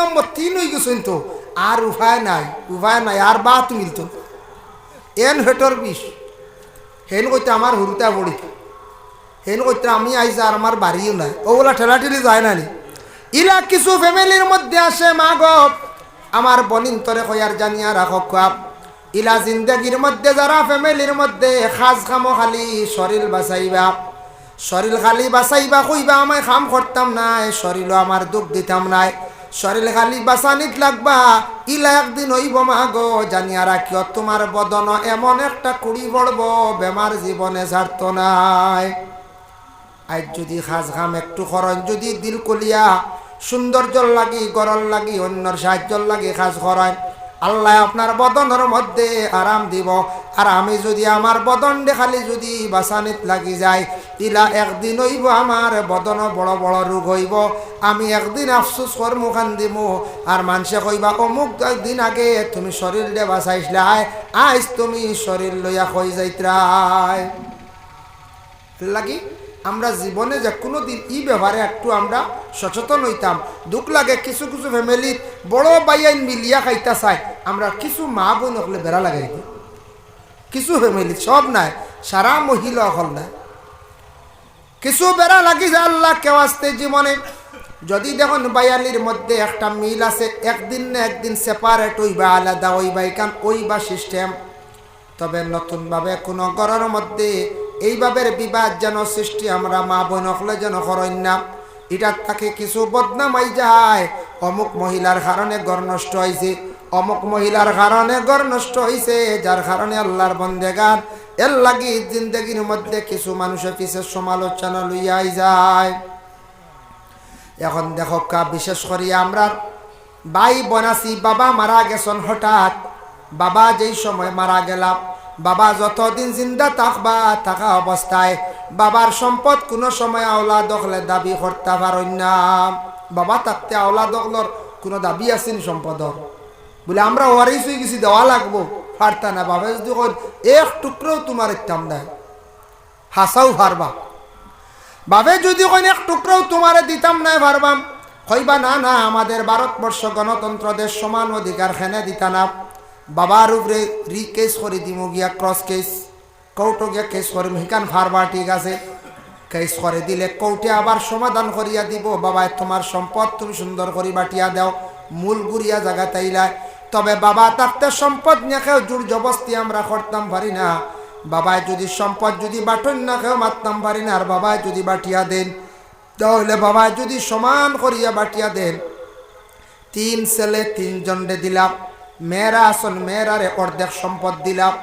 নম্বর তিন হয়ে গেছেন তো আর উপায় নাই উপায় নাই, আর বা তুমি তো এন হেটর বিষ। হেন কইতে আমার হুরুতা পড়ি হেন কইতে আমি আইসা আর আমার বাড়িও নাই। ওগুলা ঠেলা ঠেলি যায় না নি। ইলা কিছু ফ্যামিলির মধ্যে আসে, মা গো। আমার বনিন তরে কয়ার জানিয়া রাখো খাপ ইলা জিন্দগির মধ্যে যারা ফ্যামিলির মধ্যে খাস খামো খালি শরীর বাঁচাইবা। শরীর খালি বাঁচাইবা, কইবা আমায় খাম করতাম নাই, শরীরও আমার দুঃখ দিতাম নাই। শরীর খালি বাঁচানিত লাগবা, ইলা একদিন হইব মা গো জানিয়া রাখিও তোমার বদন এমন একটা কুড়ি পড়ব বেমার জীবনে ছাড়ত নাই। আজ যদি খাস খাম একটু খরচ যদি দিল কলিয়া সৌন্দর্য লাগি, গরল লাগি, অন্যর সাহায্য লাগি খাস খরচ আল্লাহ আপনার বদনের মধ্যে আরাম দিব। আর আমি যদি আমার বদন দেখালি যদি বাসানিত লাগি যায়, ইলা একদিন হইব আমার বদন বড় বড় রোগ হইব। আমি একদিন আফসোস কর মুখান দিব আর মানুষে কইবা, অমুক একদিন আগে তুমি শরীর দে বাঁচাইছিলাই আজ তুমি শরীর লইয়া কই যাইত্রাই লাগি আমরা জীবনে যে কোনো দিন ই ব্যাপারে একটু আমরা সচেতন হইতাম। দুঃখ লাগে কিছু কিছু ফ্যামিলির বড় বাইয়াইন মিলিয়া খাইতা চাই আমরা কিছু মা বোন হলে বেড়া লাগাই দিই কিছু ফ্যামিলি সব নাই। সারা মহিলা হল নাই। কিছু বেড়া লাগি যায় আল্লাহ, কেউ আসতে জীবনে যদি দেখুন বায়ালির মধ্যে একটা মিল আছে, একদিন না একদিন সেপারেট হইবা, আলাদা হইবা এখান ওইবা সিস্টেম তবে নতুনভাবে কোনো ঘরের মধ্যে এইভাবে বিবাদ যেন সৃষ্টি, আমরা মা বোন হলে যেন করেন না। এটার তাকে কিছু বদনামাই যায়। অমুক মহিলার কারণে ঘর নষ্ট হয়েছে অমুক মহিলার কারণে ঘর নষ্ট হয়েছে যার কারণে আল্লাহর বন্দেগান। এর লাগি জিন্দগির মধ্যে কিছু মানুষের পিছে সমালোচনা লইয়াই যায়। এখন দেখো কা, বিশেষ করি আমরা বাই বনাসি বাবা মারা গেছেন হঠাৎ। বাবা যেই সময় মারা গেলাম, বাবা যতদিন জিন্দা থাকবা, থাকা অবস্থায় বাবার সম্পদ কোনো সময় আওলা দখলে দাবি করতে পারেন না বাবা থাকতে আওলা দখলর কোনো দাবি আছেন সম্পদর। বলে, আমরা ওয়ারিস হয়ে গেছি, দেওয়া লাগবো। পারতা না, বাবা, যদি এক টুকরোও তোমার ইত্যাম দেয়। হাসাও পারবা বাবে, যদি কোন এক টুকরাও তোমারে দিতাম না পারবাম কইবা না না, আমাদের ভারতবর্ষ গণতন্ত্র দেশ সমান অধিকার খেনে দিতা না। বাবার উপরে রি কেস করে দিম গিয়া, ক্রস কেস। কৌটো গিয়া কেস করিম, হিকান ফারবা, ঠিক আছে। কেস করে দিলে কৌটে আবার সমাধান করিয়া দিব। বাবায় তোমার সম্পদ তুমি সুন্দর করি বাটিয়া দাও। মূল গুড়িয়া জায়গা তাইলা তবে বাবা থাকতে সম্পদ নিয়ে খেয়েও জোর জবস্তি আমরা করতাম পারি না। বাবায় যদি সম্পদ, যদি বাটন না খেয়েও মারতাম পারি না। আর বাবায় যদি বাটিয়া দেন, তাহলে বাবায় যদি সমান করিয়া বাটিয়া দেন। তিন ছেলে তিনজনরে দিলাম। মেয়েরা আসল মেয়েরারে অর্ধেক সম্পদ দিলাম।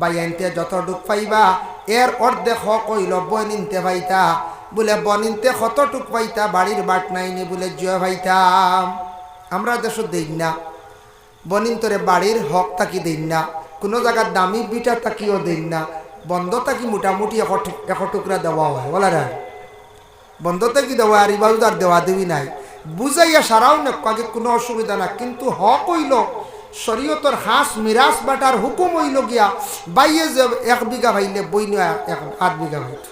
বাইয়াইনতে যত ডুক পাইবা, এর অর্ধেক হক হইল বনিনতে পাইতা। বলে, বনিনতে কতটুক পাইতা, বাড়ির বাট নাইনি বলে জয় পাইতাম আমরা দেশ দেই না। বনিন্তরে বাড়ির হক তাকি দেন না, কোনো জায়গার দামি বিটা তাকিও দেন না, বন্ধ তাকি মোটামুটি এশ টুকরা দেওয়া হয়, বলা রে বন্ধ তাকি দেওয়া আর ইবাউ তার দেওয়া দেবি নাই। বুঝাইয়া সারাও না কাজে কোনো অসুবিধা না কিন্তু হক হইল, শরীয়তর হাঁস মিরাজ বাটার হুকুম হইল গিয়া, বাইয়ে যে এক বিঘা ভাইলে বইন এক আধ বিঘা ভাইত।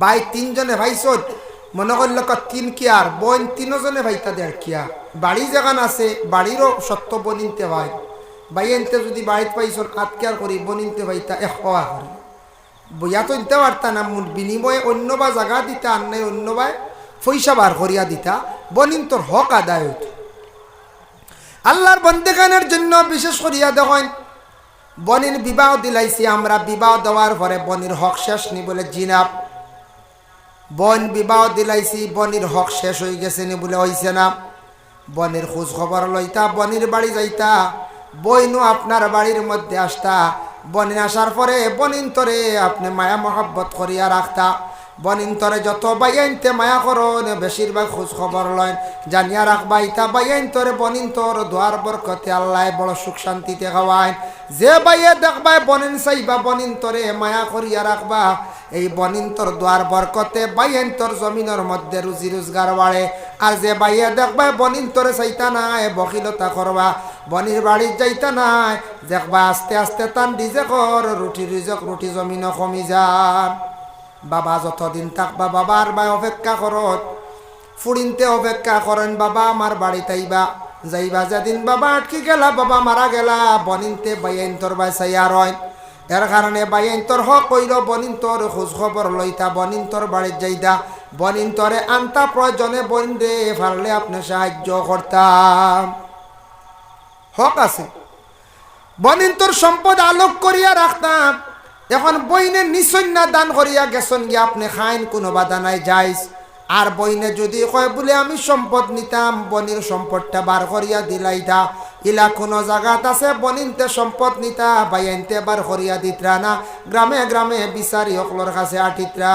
বাই তিনজনে ভাইছত মনে করল তিন কিয়ার বোন তিনজনে ভাইতা দেড় কিয়া বাড়ি যেখান আছে, বাড়িরও সত্য বনিনতে ভাই বাইনতে যদি বাড়িতে পাইছন আট কেয়ার করি? বনিনতে ভাইতা এক হওয়া করি। বইয়া তো দিতে পারতা না বিনিময়ে অন্য বা জায়গা দিতা আর নাই অন্য বা পয়সা বার করিয়া দিতা। বনিন তোর হক আদায় হইত। আল্লাহর বন্দেখানের জন্য বিশেষ করিয়া দেখেন বনির বিবাহ দিলাইছি আমরা, বিবাহ দেওয়ার পরে বনির হক শেষ নি বলে জিনাব। বন বিবাহ দিলাইছি, বনির হক শেষ হয়ে গেছে নি বলে হয়েছে না। বনির খোঁজ খবর লইতা, বনির বাড়ি যাইতা, বইনু আপনার বাড়ির মধ্যে আসতা। বনিন আসার পরে বনিন তরে আপনি মায়া মহাব্বত করিয়া রাখতা। বনিন তরে যত বাইয়াইনতে মায়া করন বেশিরভাগ খোঁজ খবর লয় জানিয়া রাখবা, ইতা বাইয়াইন তরে বনিন তোর দোয়ার বরকতে আল্লাহ বড় সুখ শান্তিতে খাওয়ায় যে বাইয়ে দেখবাই বনিন চাইবা বনিন তরে মায়া করিয়া রাখবা। এই বনিন তোর দোয়ার বরকতে বাইয়েন তোর জমিনের মধ্যে রুজি রোজগার বাড়ে। আর যে বাইয়ে দেখবা বনিন তোরে চাইতা নাই বকিলতা করবা। বনির বাড়ির যাইতা নাই, দেখবা আস্তে আস্তে তান ডিজে কর রুটি রিজক, রুটি জমিন কমি যান। বাবা যতদিন থাকবা বাবার বাই অপেক্ষা করত। ফুড়িনতে অপেক্ষা করেন বাবা আমার বাড়িতে আইবা, যাইবা। যেদিন বাবা আটকি গেলা, বাবা মারা গেলা। বনিনতে বাইন তোর বাই সাইয়া রয়। এর কারণে বাইন তোর হক কইল, বনিন তোর খোঁজ খবর লইতা, বনিন তোর বাড়ির যাইতা। বনিন তোরে আনতা প্রয়োজনে বনিন রে পারলে আপনি সাহায্য করতাম। হক আছে। বনিন তোর সম্পদ আলোক করিয়া রাখতাম। এখন বইনে নিশন্যা দান করিয়া গেছন গিয়ে আপনি খাইন, কোনো বাধা নাই, যাইস। আর বইনে যদি কয়, বলে, আমি সম্পদ নিতাম, বনির সম্পদটা বার করিয়া দিলাইতা ইলা কোনো জায়গাত আছে, বনিনতে সম্পদ নিতা বাইনতে বার করিয়া দিতরা না। গ্রামে গ্রামে বিচারি অকলর কাছে আটিতরা।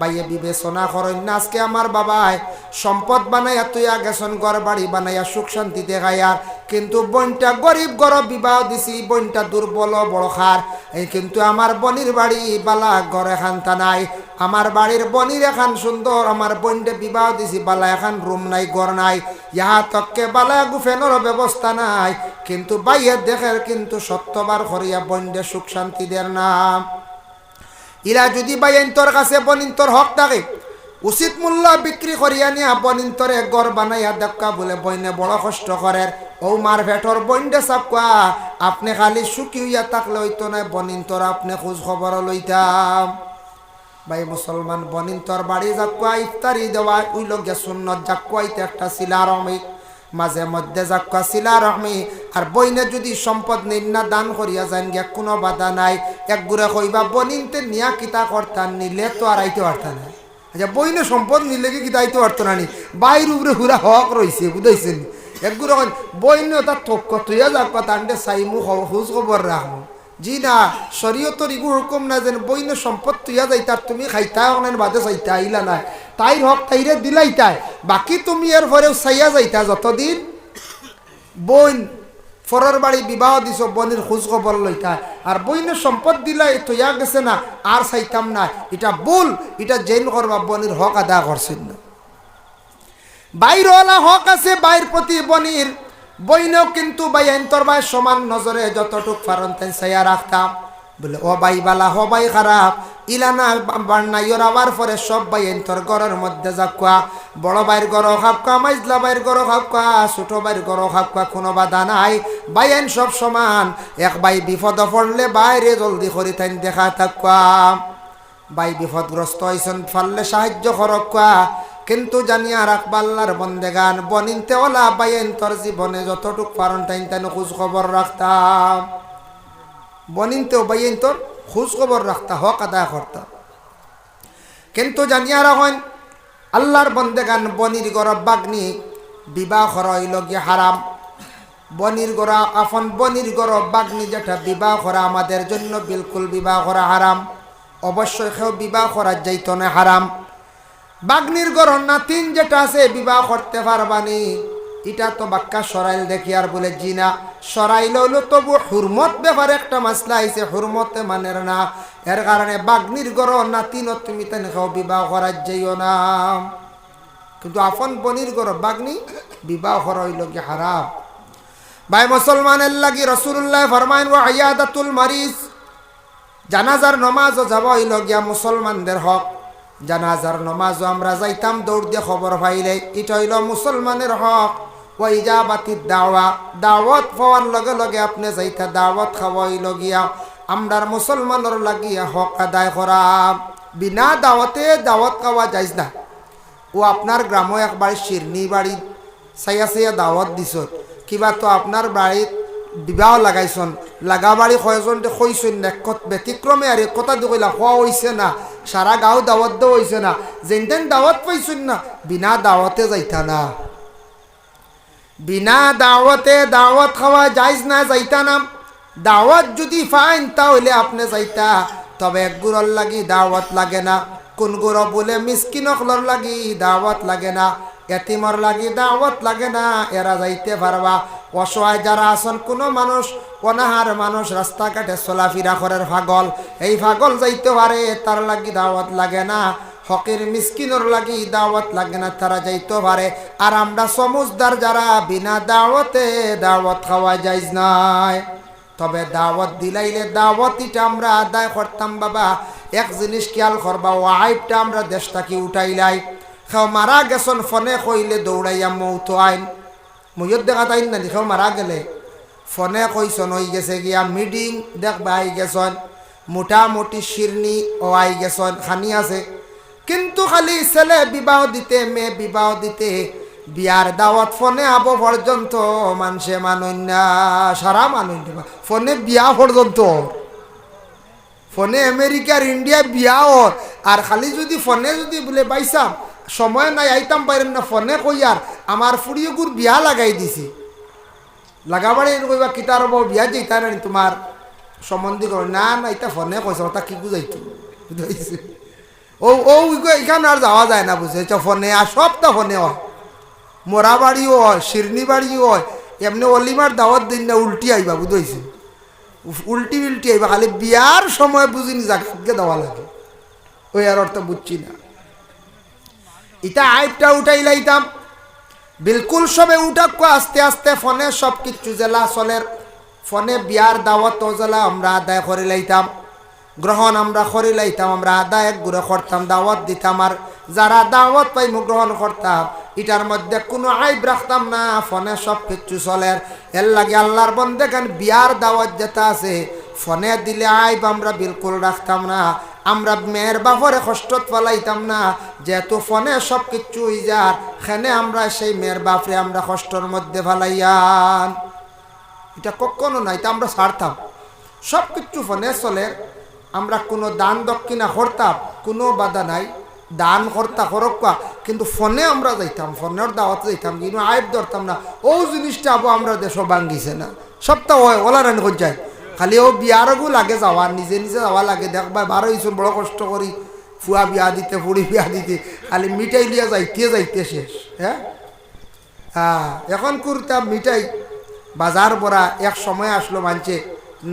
বাইয়ে বিবেচনা করেন না। আজকে আমার বাবাই সম্পদ বানাইয়া তুইয়া গেছন ঘর বাড়ি বানাইয়া সুখ শান্তিতে খাইয়ার। কিন্তু বনটা গরিব গরব বিবাহ দিছি বনটা দুর্বল, বড় খার। এই কিন্তু আমার বনির বাড়ি বালা ঘর এখান তা নাই। আমার বাড়ির বনির এখান সুন্দর, আমার বনটা বিবাহ দিছি, বালা এখান রুম নাই, ঘর নাই। ইহা তককে বালা গুফেনের ব্যবস্থা নাই। কিন্তু বাইয়ের দেখের কিন্তু সত্যবার করিয়া বন্ডে সুখ শান্তি দের নাম। ইরা যদি বাইন্তর কাছে বনিন্তর হক থাকে, উচিত মূল্য বিক্রি করিয়া নিয়া বনিন্তরে গড় বানাইয়া দেখা বলে বইনে বড় কষ্ট করে ও মার ভেটর বইন্ডে চাপকা আপনি খালি সুখী হইয়া থাকলে হইতো না বনিন্তর আপনি খোঁজ খবর লইতাম ভাই মুসলমান বনিন্তর বাড়ি যাকুয়া ইফতারি দেওয়া ওই লোক সুন্নত যাকুয়াইতে একটা শিলা রমিক মাঝে মধ্যে যাক্কা শিলা রহমি। আর বইনে যদি সম্পদ নিন্না দান করিয়া যান গিয়া কোনো বাধা নাই। এক গুড়ে কইবা, বনিনতে নিয়া কিতা করতান নিলে তো আর আইতে পারতাম না। আচ্ছা বইনে সম্পদ নিলে কি কিতা আইতে পারতো না নি? বাইর উপরে হুরা হক রয়েছে বুঝাইছেন? এক গুড়ে বইনে তার থক্ক তুইয়া যাক্কা তান্ডে সাইমু হুজ খবর রাখব জি না শরীয়তর ইগু হুকুম না যেন বইনে সম্পদ তুইয়া যাইতার, তুমি খাইতা অনেন বাদে চাইতা আইলা নাই। তাই হক তাইরে দিলাইতাই। বাকি তুমি এর পরেও চাইয়া যাইতা, যতদিন বইন ফরের বাড়ি বিবাহ দিছ বনির খোঁজ খবর লইতা। আর বইনের সম্পদ দিলাই তৈয়া গেছে না, আর চাইতাম না। এটা ভুল, এটা জেন করবা বনির হক আদা করছেন না। বাইরওয়ালা হক আছে, বাইর প্রতি বনির বইনেও কিন্তু বাই এন্তর বাই সমান নজরে যতটুক ফারন তাই চাইয়া রাখতাম বলে, ও বাই বালা, হ বাই খারাপ। ইলানা বান্নাইয়র আবার পরে সব বাই এন্তর ঘরের মধ্যে যাকুয়া বড় বাইর গর খাপকা মাইজলা বাইর গর খাপকা ছোট বাইর গর খাপকা কোনো বাধা নাই। বাইন সব সমান। এক বাই বিপদ পড়লে বাইরে জলদি করি তাই দেখা থাকুয়া বাই বিপদগ্রস্ত হয়েছেন ফাললে সাহায্য করকুয়া কিন্তু জানিয়া রাখবা আল্লাহর বন্দেগান বনিনতে ওলা বাইন তোর জীবনে যতটুক পারন টাইন তাই খোঁজ খবর রাখতাম। বনিনতেও বাইন তোর খোঁজ খবর রাখতা, হক আদায় করতাম কিন্তু জানিয়া রাখেন, আল্লাহর বন্দেগান, বনির গরব বাগ্নি, বিবাহ হইল গিয়ে হারাম। বনির গড়া আফন বনির গরব বাগ্নি যেটা বিবাহ করা আমাদের জন্য বিলকুল বিবাহ করা হারাম। অবশ্যই কেউ বিবাহ করার যাইত না, হারাম। বাগ্নির গরণ নাতিন যেটা আছে, বিবাহ করতে পারবানি এটা তো বাক্কা সরাইল দেখি আর বলে, জিনা, সরাইল হইল তবু হুরমত ব্যাপার, একটা মাসলা আইছে হুরমতে মানের না। এর কারণে বাগ্নির গরণ নাতিন তুমি তেন খাও, বিবাহ করার যাইও না। কিন্তু আফন বনির গরব বাগ্নি, বিবাহ করা হইল কি হারাম? ভাই, মুসলমানের লাগি রসুল্লাহ ফরমাইন ও আয়াদাতুল মারিজ জানাজার নমাজও যাব হইল গিয়া মুসলমানদের হক। জানাজার নমাজও আমরা যাইতাম, দৌড় দিয়ে খবর পাইলে, এটা হইল মুসলমানের হক। ওই যা বাতির দাওয়া, দাওয়াত পাওয়ার লগে লগে আপনি যাইতা দাওয়াত খাওয়াইল গিয়া, আমরার মুসলমানের লাগিয়া হক আদায় করা বিনা দাওয়াতে দাওয়াত খাওয়া যাইজ না। ও আপনার গ্রামও একবার শিরনি বাড়ি চাইয়া চাইয়া দাওয়াত দিছ কিবা তো আপনার বাড়িত বিবাহ লাগাইছন। লাগা বাড়ি কয়জন কইছেন নেকত ব্যতিক্রমে আর, কথা দি কইলা খোয়া হইছে না সারা গাঁও দাওয়াত দেওয়া হইছে না যেন দাওয়াত পাইছেন না, বিনা দাওয়াতে যাইতা না। বিনা দাওয়াতে দাওয়াত খাওয়া যাইজ না, যাইতা না। দাওয়াত যদি ফাইন, তাহলে আপনি যাইতা। তবে এক গুড়র লাগি দাওয়াত লাগে না, কোন গুড় বলে মিসকিনকলর লাগি দাওয়াত লাগে না এতিমর লাগি দাওয়াত লাগে না এরা যাইতে পারবা অসহায় যারা আছেন, কোনো মানুষ, অনাহার মানুষ রাস্তাঘাটে চলাফিরা করার পাগল। এই পাগল যাইতে পারে, তার লাগি দাওয়াত লাগে না। হকের মিসকিনর লাগি দাওয়াত লাগে না, তারা যাইতে পারে। আর আমরা সমুজদার যারা, বিনা দাওয়াতে দাওয়াত খাওয়া যাইজ নাই। তবে দাওয়াত দিলাইলে দাওয়াত এটা আমরা আদায় করতাম, বাবা। এক জিনিস খেয়াল করবা, ও আইপটা আমরা দেশটাকে উঠাইলাই। খেও, মারা গেছন, ফোনে কইলে দৌড়াইয়া মৌত আইন। ময়ূর দেখা তাই না দেখেও মারা গেলে। ফোনে কইসন হই গেছে গিয়া মিটিং দেখবা আই গেছন। মোটামুটি শিরনি, ও আই গেছন, খানি আছে। কিন্তু খালি ছেলে বিবাহ দিতে, মেয়ে বিবাহ দিতে বিয়ার দাওয়াত ফোনে আব পর্যন্ত মানুষে না সারা মানুন ফোনে বিয়া পর্যন্ত ফোনে আমেরিকার ইন্ডিয়া বিয়া ওর আর খালি যদি ফোনে যদি বলে পাইছাম সময় নাই, আইতাম পারেন না ফোনে কইয়ার আমার ফুড়িয়েগুর বিয়া লাগাই দিছি। লাগাবারে কইবা কিতার বউ বিয়া যেতা না তোমার সম্বন্ধী করে না না এটা ফোনে কইছে, ওটা কি বুঝাইতো? বুঝাইছে। ও ও এখানে আর যাওয়া যায় না বুঝেছ ফোনে আর সবটা ফোনে হয়। মোরা বাড়িও হয়, শিরনি বাড়িও হয়, এমনি অলিমার দাওয়াত দিন না, উল্টি আইবা, বুঝাইছে? উল্টি উল্টি আইবা, খালি বিয়ার সময় বুঝিনি যাকে দেওয়া লাগে। ওই আর অর্থ বুঝছি না। ইটা আইপটা উঠাই লাইতাম। বিলকুল সবে উঠাক আস্তে আস্তে ফোনে সব কিছু জেলা চলের। ফোনে বিয়ার দাওয়াত জেলা আমরা আদায় করে লাইতাম। গ্রহণ আমরা করে লাইতাম, আমরা আদায় এক ঘুরে করতাম, দাওয়াত দিতাম। আর যারা দাওয়াত পাইমু, গ্রহণ করতাম এটার মধ্যে কোনো আইব রাখতাম না, ফোনে সব কিছু চলের। এর লাগে আল্লাহর বন্ধে গান বিয়ার দাওয়াত যেটা আছে, ফোনে দিলে আইব আমরা বিলকুল রাখতাম না। আমরা মেয়ের বাপরে কষ্টত ফলাইতাম না। যেহেতু ফোনে সব কিছু যার সেনে আমরা সেই মেয়ের বাপরে আমরা কষ্টর মধ্যে ফেলাইয়ান এটা কখনো নাই তা আমরা ছাড়তাম। সব কিছু ফোনে চলে, আমরা কোনো দান দক্ষিণা করতাম, কোনো বাধা নাই। দান করতা করক্কা কিন্তু ফোনে আমরা যাইতাম, ফোনের দাওয়াত যাইতাম, কিন্তু আইব ধরতাম না। ও জিনিসটা আবো আমরা দেশ ভাঙ্গিছে না। সবটা হয় ওলা রান যায়। খালি ও বিয়ারগু লাগে যাওয়া নিজে নিজে যাওয়া লাগে। দেখবা বারো ইসুন বড় কষ্ট করি ফুয়া বিয়া দিতে ফুড়ি বিয়া দিতে, খালি মিঠাই লিয়া যাইতে যাইতে শেষ হ্যাঁ হ্যাঁ এখন করতাম মিঠাই বাজার পরা এক সময় আসলো মানছে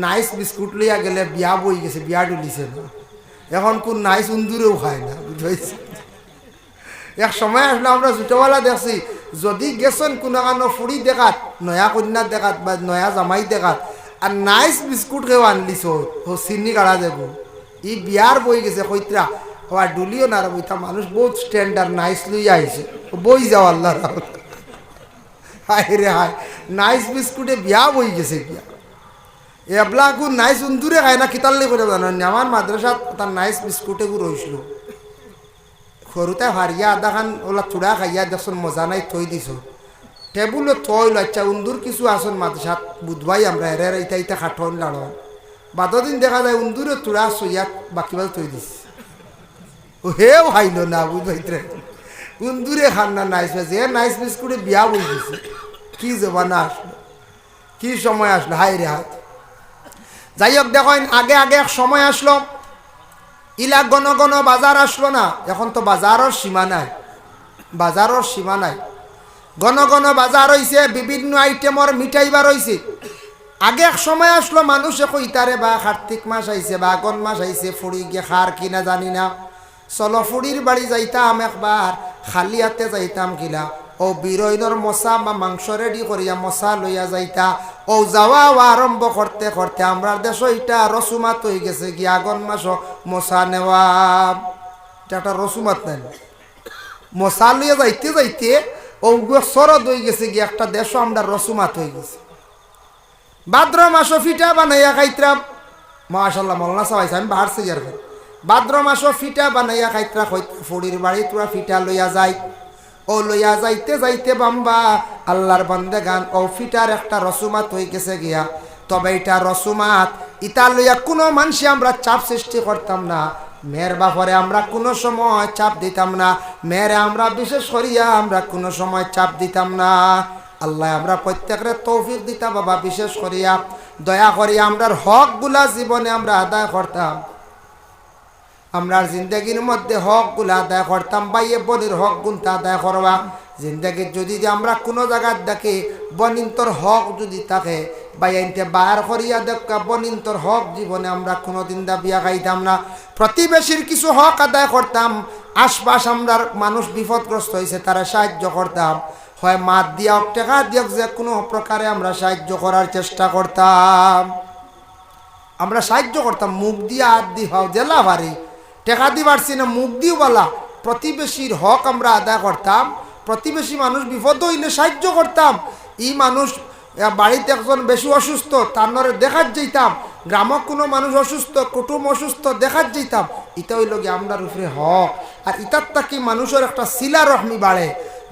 নাইস বিস্কুট লইয়া গেলে বিয়া বই গেছে, বিয়া ডুলিছে না। এখন কোন নাইস উন্দুরেও খায় না বুঝাইছে এক সময় আসলে, আমরা ছোটবেলা দেখছি, যদি গেছেন কোনো কানো ফুড়ি দেখাত, নয়া কন্যা দেখাত বা নয়া জামাই দেখাত আর নাইস বিস্কুট খেয়ে আনলিছ ও চিনি কাড়া দেব ই বিয়ার বই গেছে কইত্রা। হওয়া ডুলিও না রে বইতা, মানুষ বহুত স্ট্যান্ডার্ড নাইস লইয়া আইছে। বই যাও আল্লাহ হায় রে হায় নাইস বিস্কুটে বিয়া বই গেছে বিয়া এবলা এবলাকু নাইস উন্দুরে খায় না কিতাল্লি করে জানেন আমার মাদ্রাসাত তার নাইস বিস্কুটে গু রইছিল সৰুতে হাৰিয়া আদাখান ওলা চূড়া খাইয়া দেখোন মজা নাই, থৈ দিছো। টেবুলত থৈ আচ্ছা উন্দুর কিছু আসন মাদ্রাসাত বুধবাই আমরা এরে ইতা ইতা খাঠন লাড়ন বাদর দিন দেখা যায় উন্দুরে চূড়া চইয়াত বাকিবাল থৈ দিছে। ও হেও খাইল না বুঝবাইতে উন্দুরে খান না নাইস পাইছে এ নাইস বিস্কুটে বিয়া বই দিছে। কি জমানা আসলো? কি সময় আসলো? হাই রে হাত। যাই হোক, দেখেন আগে আগে এক সময় আসলো। ইলা গণ গণ বাজার আসলো না, এখন তো বাজারের সীমা নাই। বাজারের সীমা নাই। গণ গণ বাজার হইছে বিভিন্ন আইটেমর মিঠাই বার হইছে আগে এক সময় আসলো মানুষে কইতারে বা কার্তিক মাস আইছে বা আগন মাস আইছে ফুড়ি গিয়ে খার কিনা জানি না। চলো ফুড়ির বাড়ি যাইতাম একবার খালি হাতে যাইতাম কিলা ও বিরইনর মশা বা মাংস রেডি করিয়া মশা লইয়া যাইতা। ও যাওয়া আরম্ভ করতে করতে আমরা দেশ এটা রসুমাত হয়ে গেছে কি আগন মাস মশা নেওয়া। এটা একটা রসুমাত নাই। মশা লইয়া যাইতে যাইতে ও সরদ হয়ে গেছে কি একটা দেশও আমরা রসুমাত হয়ে গেছে। ভাদ্র মাসও ফিটা বানাইয়া খাইত্রাম মাশাল্লাহ মৌলানা সাহাইছে আমি বাহার সিজার খাই ভাদ্র মাসও ফিটা বানাইয়া খাইত্রা ফুড়ির বাড়ি তোরা ফিটা লইয়া যায় ও লইয়া যাইতে যাইতে বাম্বা, আল্লাহর বন্দে গান, ও ফিটার একটা রসুমাত হয়ে গেছে গিয়া। তবে এটা রসুমাত ইটা লইয়া কোনো মানুষে আমরা চাপ সৃষ্টি করতাম না। মেয়ের বাপরে আমরা কোনো সময় চাপ দিতাম না। মেয়েরে আমরা বিশেষ করিয়া আমরা কোনো সময় চাপ দিতাম না। আল্লাহ আমরা প্রত্যেকের তৌফিক দিতাম বাবা, বিশেষ করিয়া। দয়া করিয়া আমরার হকগুলা জীবনে আমরা আদায় করতাম। আমরার জিন্দগির মধ্যে হকগুলা আদায় করতাম বা বাইয়ে বলির হক গুণটা আদায় করবা। জিন্দগির যদি যে আমরা কোনো জায়গার দেখে বনিন্তর হক যদি থাকে বাইনতে বার করিয়া দেখা বনিন্তর হক জীবনে আমরা কোনো কোনোদিন দাবিয়া খাইতাম না। প্রতিবেশীর কিছু হক আদায় করতাম, আশপাশ আমরা মানুষ বিপদগ্রস্ত হয়েছে তারা সাহায্য করতাম। হয়, মাত দিয়া হোক টেকা দিয়ক যে কোনো প্রকারে আমরা সাহায্য করার চেষ্টা করতাম। আমরা সাহায্য করতাম, মুখ দিয়ে হাত দি হও জেলা ভারী টেকা দি পারছি না মুখ দিও বলা প্রতিবেশীর হক আমরা আদায় করতাম। প্রতিবেশী মানুষ বিপদ হইলে সাহায্য করতাম। ই মানুষ বাড়িতে একজন বেশি অসুস্থ, তার নরে দেখার যেতাম গ্রামক কোনো মানুষ অসুস্থ, কুটুম অসুস্থ দেখার যেতাম এটা হইল গিয়ে আমরার উপরে হক। আর ইতার তাকি মানুষের একটা শিলা রহমি বাড়ে,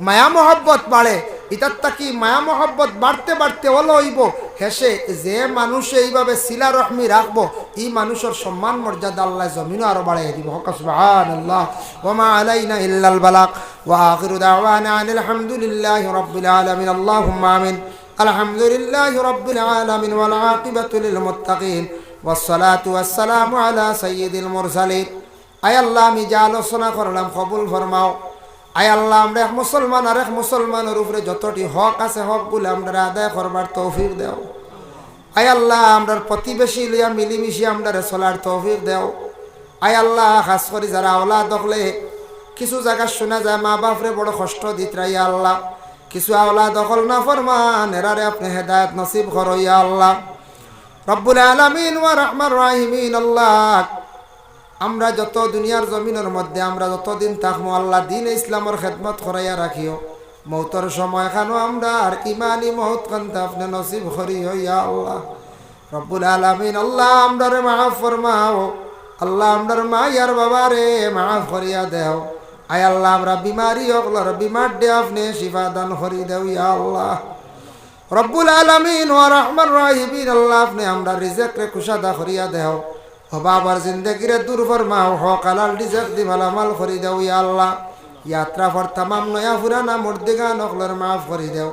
মায়া মহব্বত বাড়ে। ইতার তাকি মায়া মহব্বত বাড়তে বাড়তে হলো হইব। হেসে, যে মানুষ এইভাবে শিলা রহমি রাখব, এই মানুষের সম্মান মর্যাদা আল্লাহ জমিনও আরও বাড়াই দিব। হক সুবহান আল্লাহ ওমা আলাইনা ইল্লাল বালাক। ওয়া আখিরু দাওয়ানা আনিল হামদুলিল্লাহি রাব্বিল আলামিন আল্লাহুম্মা আমিন الحمد لله رب العالمين والعاقبة للمتقين والصلاة والسلام على سيد المرسلين আয় আল্লাহ আমি যা আলোচনা করলাম কবুল ফরমাও আয় আল্লাহ আমরা এক মুসলমান আর এক মুসলমানের উপরে যতটি হক আছে হকগুলো আমরা আদায় করবার তৌফিক দেও আয় আল্লাহ আমরার প্রতিবেশী লইয়া মিলিমিশি আমরা চলার তৌফিক দেও আয় আল্লাহ খাস করে যারা আওলা দখলে কিছু জায়গা শোনা যায়, মা বাপরে বড় কষ্ট দিত ইয়া আল্লাহ। কিছু আওলা দখল না ফরমান, এরারে আপনি হেদায়ত নসিব করো ইয়া আল্লাহ। রব্বুল আলামিন ওয়া রহমান রাহিমিন, আল্লাহ। আমরা যত দুনিয়ার জমিনের মধ্যে, আমরা যতদিন থাকব আল্লাহ দিন ইসলামের খেদমত করাইয়া রাখিও। মৌতর সময় খানো আমরা, আর ইমানি মহৎ কান্তা আপনি নসিব করি হইয়া আল্লাহ। রব্বুল আলামিন, আল্লাহ আমরা রে মাফ ফরমাও। আল্লাহ আমরার মা ইয়ার বাবা রে মাফ করিয়া দেও। আয় আল্লাহ, আমরা বিমারি হকলার বিমার দে আপনি শিফা দান করি দেও ইয়া আল্লাহ। রব্বুল আলমিন ও রহমান রাহিবিন আল্লাহ আপনি আমরা রিজেক রে কুশাদা করিয়া দেও। হবাবার জিন্দগিরে দূর ফরমাও, হক আলাল রিজেক দি মালামাল করি দেও ইয়া আল্লাহ। ইয়াত্রা ফর তামাম নয়া ফুরানা মুর্দিগা নকলর মাফ করি দেও।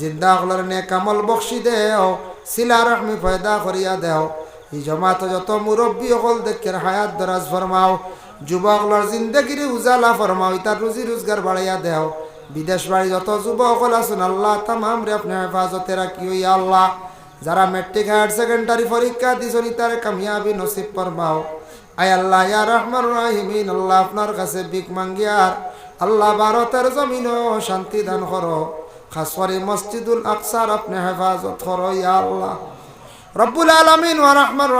জিন্দা হকলর নে কামল বখশি দেও, সিলা রহমি ফয়দা করিয়া দেও। এই জমাত যত মুরব্বী অকল দেখের হায়াত দরাজ ফরমাও যুবকলর জিন্দগিরি উজালা ফরমাও ইতার রুজি রোজগার বাড়াইয়া দেও। বিদেশ বাড়ি যত যুবকল আছেন, আল্লাহ তামাম রে আপনি হেফাজতে রাখি ইয়া আল্লাহ। যারা মেট্রিক হায়ার সেকেন্ডারি পরীক্ষা দিছনি তার কামিয়াবি নসিব ফরমাও আয় আল্লাহ, ইয়া রহমান রাহিমিন আল্লাহ আপনার কাছে বিক মাঙ্গিয়ার আল্লাহ ভারতের জমিনও শান্তি দান করো খাস মসজিদুল আকসার আপনি হেফাজত করো ইয়া আল্লাহ। রব্বুল আলমিন ওয়া রহমান,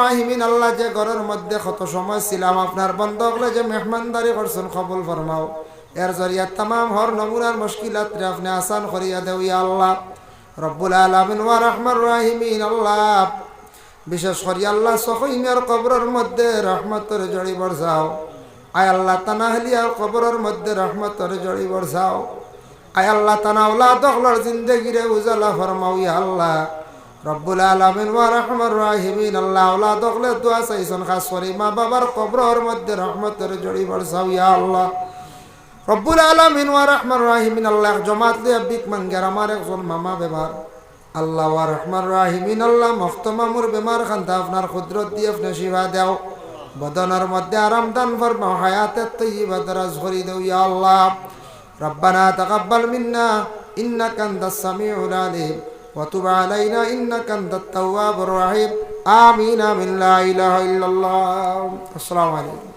আল্লাহ যে ঘরের মধ্যে কত সময় ছিলাম, আপনার বন্ধ হলে যে মেহমানদারি করছেন কবুল ফরমাও। এর জরিয়া তামাম হর নমুনার মুশকিলাত রে আপনি আসান করিয়া দেও ইয়া আল্লাহ। রব্বুল আলমিন ওয়া রহমান, আল্লাহ। বিশেষ করি আল্লাহ সহিমের কবরের মধ্যে রহমতের জড়ি বরসাও আয় আল্লাহ তানাহলিয়ার কবরের মধ্যে রহমতের জড়ি বরসাও আয় আল্লাহ তানাউলা দখলর জিন্দগিরে উজালা ফরমাও ইয়া আল্লাহ। রব্বুল আলমিন ওয়া রহমান রাহিমিন আল্লাহ আল্লাহ দখলে দোয়া চাইছেন খাস করি মা বাবার কবরের মধ্যে রহমতের জড়ি বরসাও ইয়া আল্লাহ রব্বুল আলমিন ওয়া রহমান রাহিমিন আল্লাহ জমাত লিয়া বিক মাঙ্গের আমার একজন মামা বেমার আল্লাহ ওয়া রহমান রাহিমিন আল্লাহ মফত মামুর বেমার খান্তা আপনার কুদরত দিয়ে আপনি শিবা দেও বদনের মধ্যে আরাম দান ফরমাও হায়াতের তৈবা দরাজ করি দেও ইয়া আল্লাহ ربنا تقبل منا إنك أنت السميع العليم وتب علينا إنك أنت التواب الرحيم. آمين من لا إله إلا الله. السلام عليكم.